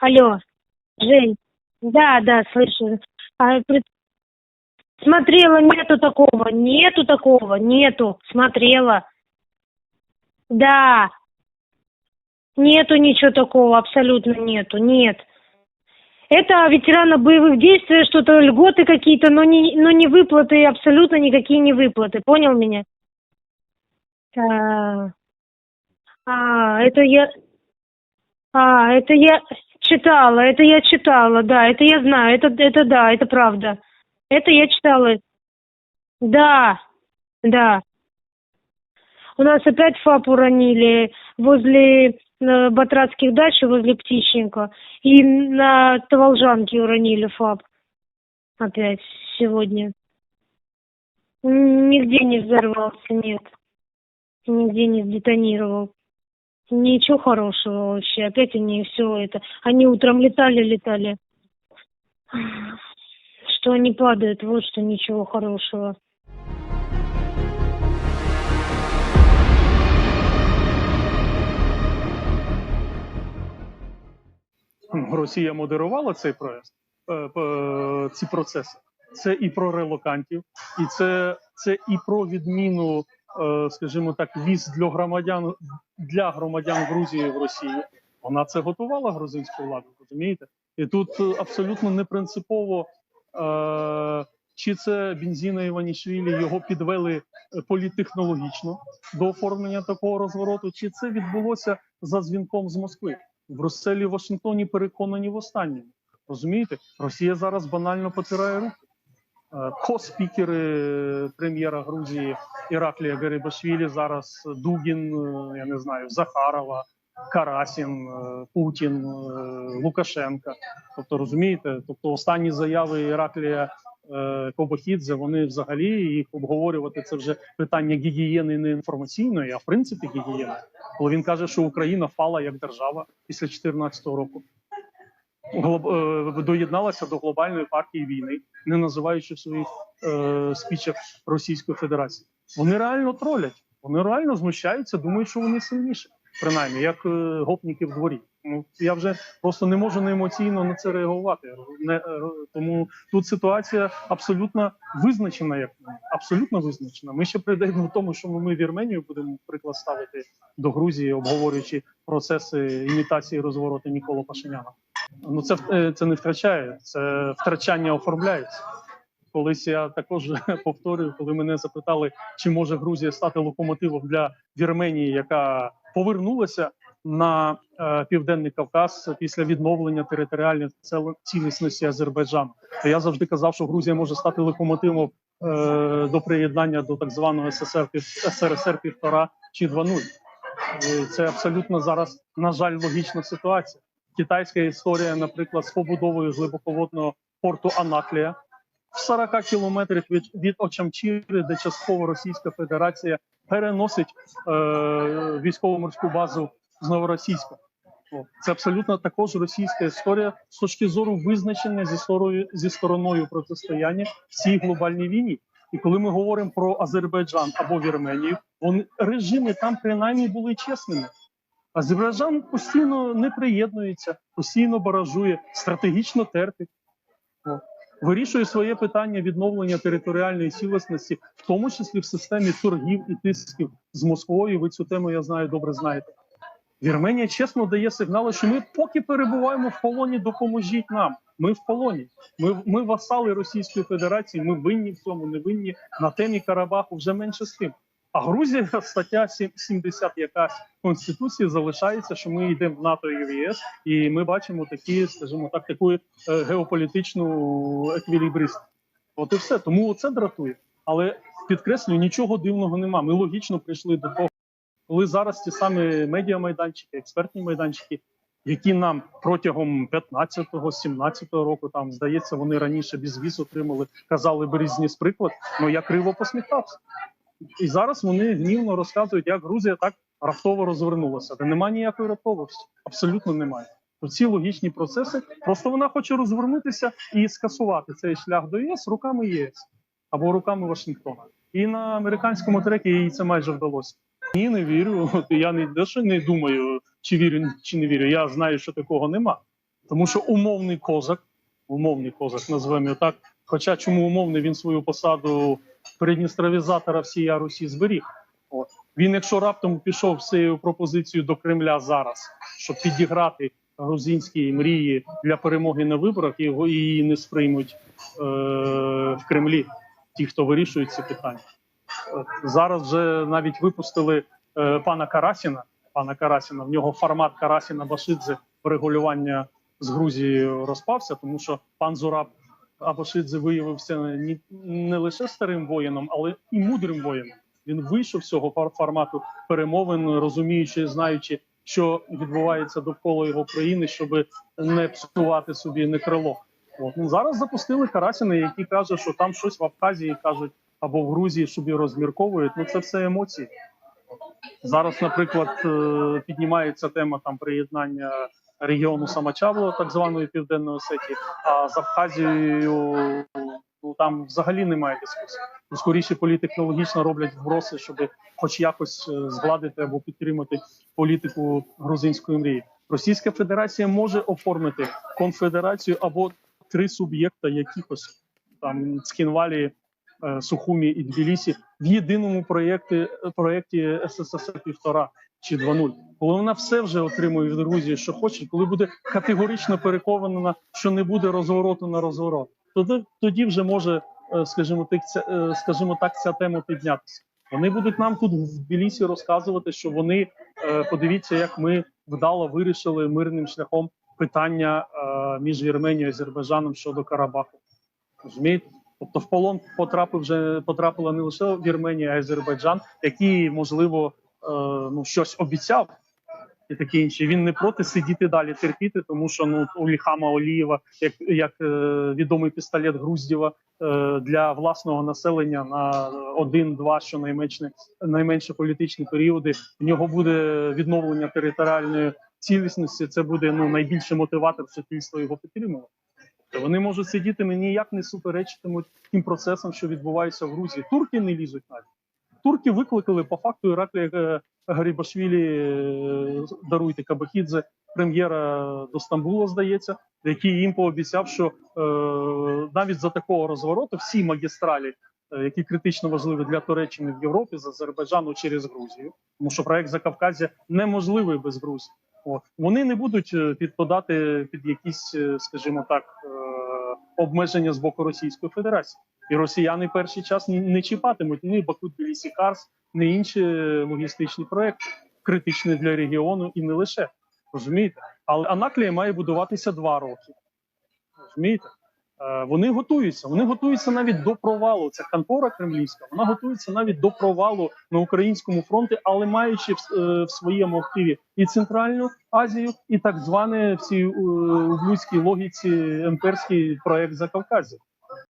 Алло, Жень. Да, да, слышу. А, пред- Смотрела, нету такого, нету такого, нету, смотрела. Да. Нету ничего такого, абсолютно нету, нет. Это ветераны боевых действий, что-то льготы какие-то, но не, но не выплаты, абсолютно никакие не выплаты, понял меня? А, а, это я... А, это я читала, это я читала, да, это я знаю, это, это да, это правда. Это я читала. Да, да. У нас опять ФАП уронили возле э, Батратских дач, возле Птичника. И на Таволжанке уронили ФАП. Опять сегодня. Нигде не взорвался, нет. Нигде не сдетонировал. Ничего хорошего вообще. Опять они все это. Они утром летали, летали. Что они падают, вот что ничего хорошего. Росія модерувала цей проект, е, ці процеси. Це і про релокантів, і це, це і про відміну, скажімо так, віз для громадян для громадян Грузії в Росії. Вона це готувала грузинську владу, розумієте? І тут е, абсолютно не принципово, е, чи це Бензіна Іванішвілі його підвели е, політтехнологічно до оформлення такого розвороту, чи це відбулося за дзвінком з Москви. В Брюсселі, Вашингтоні переконані в останньому. Розумієте, Росія зараз банально потирає руки. Е, Ко-спікери прем'єра Грузії Іраклія Гарибашвілі зараз Дугін, е, я не знаю, Захарова, Карасін, е, Путін, е, Лукашенка. Тобто, розумієте, тобто останні заяви Іраклія е, Кобохідзе, вони взагалі їх обговорювати це вже питання гігієни не інформаційної, а в принципі гігієни. Коли він каже, що Україна впала як держава після 2014 року. Е, доєдналася до глобальної партії війни, не називаючи в своїх е, спічах Російської Федерації. Вони реально тролять, вони реально знущаються, думають, що вони сильніші, принаймні, як е, гопніки в дворі. Ну я вже просто не можу не емоційно на це реагувати. Не, е, тому тут ситуація абсолютно визначена, як абсолютно визначена. Ми ще прийдемо до тому, що ми Вірменію будемо приклад ставити до Грузії, обговорюючи процеси імітації розвороту Нікола Пашиняна. Ну це е, це не втрачає, це втрачання оформляється. Колись я також повторюю, коли мене запитали, чи може Грузія стати локомотивом для Вірменії, яка повернулася на е, південний Кавказ після відновлення територіальної цілісності Азербайджану. То я завжди казав, що Грузія може стати локомотивом е, до приєднання до так званого СССР СРСР півтора чи 2.0. Е, Це абсолютно зараз, на жаль, логічна ситуація. Китайська історія, наприклад, з побудовою глибоководного порту Анаклія в 40 кілометрах від, від Очамчіри, де частково Російська Федерація переносить е, військово-морську базу з Новоросійська. Це абсолютно також російська історія з точки зору визначення зі стороною, зі стороною протистояння в цій глобальній війні. І коли ми говоримо про Азербайджан або Вірменію, вони режими там принаймні були чесними. Азербайджан постійно не приєднується, постійно баражує, стратегічно терпить. Вирішує своє питання відновлення територіальної цілісності, в тому числі в системі торгів і тисків з Москвою. Ви цю тему я знаю добре знаєте. Вірменія чесно дає сигнали, що ми поки перебуваємо в полоні, допоможіть нам. Ми в полоні. Ми, ми васали Російської Федерації. Ми винні в цьому, не винні на темі Карабаху вже менше з тим. А Грузія, стаття 70, яка конституції залишається, що ми йдемо в НАТО і в ЄС, і ми бачимо такі, скажімо так, таку е, геополітичну еквілібрист. От і все. Тому це дратує. Але підкреслюю, нічого дивного нема. Ми логічно прийшли до того, коли зараз ті самі медіамайданчики, експертні майданчики, які нам протягом 15-го, 17-го року, там здається, вони раніше безвіз отримали, казали Березніс приклад. Ну я криво посміхався. І зараз вони гнівно розказують, як Грузія так раптово розвернулася. Та немає ніякої раптовості, абсолютно немає. Ці логічні процеси. Просто вона хоче розвернутися і скасувати цей шлях до ЄС руками ЄС або руками Вашингтона. І на американському трекі їй це майже вдалося. Ні, не вірю. Я не дещо не думаю, чи вірю, чи не вірю. Я знаю, що такого нема. Тому що умовний козак, умовний козак, назвемо його так. Хоча чому умовний він свою посаду передністровізатора всієї Русі зберіг. От. Він, якщо раптом пішов з цією пропозицією до Кремля зараз, щоб підіграти грузинські мрії для перемоги на виборах, його її не сприймуть е, в Кремлі, ті, хто вирішує ці питання. От Зараз вже навіть випустили е, пана Карасіна. Пана Карасіна, в нього формат Карасіна Башидзе регулювання з Грузією розпався, тому що пан Зураб Абашидзе виявився не, не лише старим воїном, але і мудрим воїном. Він вийшов з цього фор- формату перемовин, розуміючи, знаючи, що відбувається довкола його країни, щоб не псувати собі не крило. От ну зараз запустили Карасіна, який каже, що там щось в Абхазії кажуть або в Грузії собі розмірковують. Ну це все емоції. Зараз, наприклад, е, піднімається тема там приєднання регіону Самачабло, так званої південної Осетії, а з Абхазією ну там взагалі немає дискусії. Ну, Скоріше політехнологічно роблять вброси, щоб хоч якось е, згладити або підтримати політику грузинської мрії. Російська Федерація може оформити конфедерацію або три суб'єкта якихось там Цхінвалі, е, Сухумі і Тбілісі в єдиному проєкті проєкті СССР півтора чи 2.0. Коли вона все вже отримує від Грузії, що хоче, коли буде категорично переконана, що не буде розвороту на розворот, тоді тоді вже може, е, скажімо так, ця, е, скажімо так, ця тема піднятися. Вони будуть нам тут в Тбілісі розказувати, що вони е, подивіться, як ми вдало вирішили мирним шляхом питання між Вірменією і Азербайджаном щодо Карабаху. Розумієте? Тобто в полон потрапив вже потрапила не лише Вірменія, а Азербайджан, який можливо ну щось обіцяв і таке інше. Він не проти сидіти далі терпіти, тому що ну у Ліхама Олієва, як, як е, відомий пістолет Груздєва е, для власного населення на один-два щонайменше найменше політичні періоди. В нього буде відновлення територіальної цілісності. Це буде ну найбільший мотиватор суспільства його підтримувати. Вони можуть сидіти, мені ніяк не суперечитимуть тим процесам, що відбуваються в Грузії. Турки не лізуть навіть. Турки викликали по факту Іраклія е, Гарібашвілі, е, даруйте Кабахідзе, прем'єра до Стамбула, здається, який їм пообіцяв, що е, навіть за такого розвороту всі магістралі, які критично важливі для Туреччини в Європі, з Азербайджану через Грузію, тому що проект Закавказя неможливий без Грузії. От. Вони не будуть підпадати під якісь, скажімо так, обмеження з боку Російської Федерації. І росіяни перший час не чіпатимуть ні Баку Тбілісі Карс, ні інші логістичні проекти, критичні для регіону і не лише. Розумієте? Але Анаклія має будуватися два роки. Розумієте? Е, Вони готуються. Вони готуються навіть до провалу. Ця контора кремлівська. Вона готується навіть до провалу на українському фронті, але маючи в, е, в своєму активі і Центральну Азію, і так зване в цій е, ублюдській логіці імперський проект Закавказя.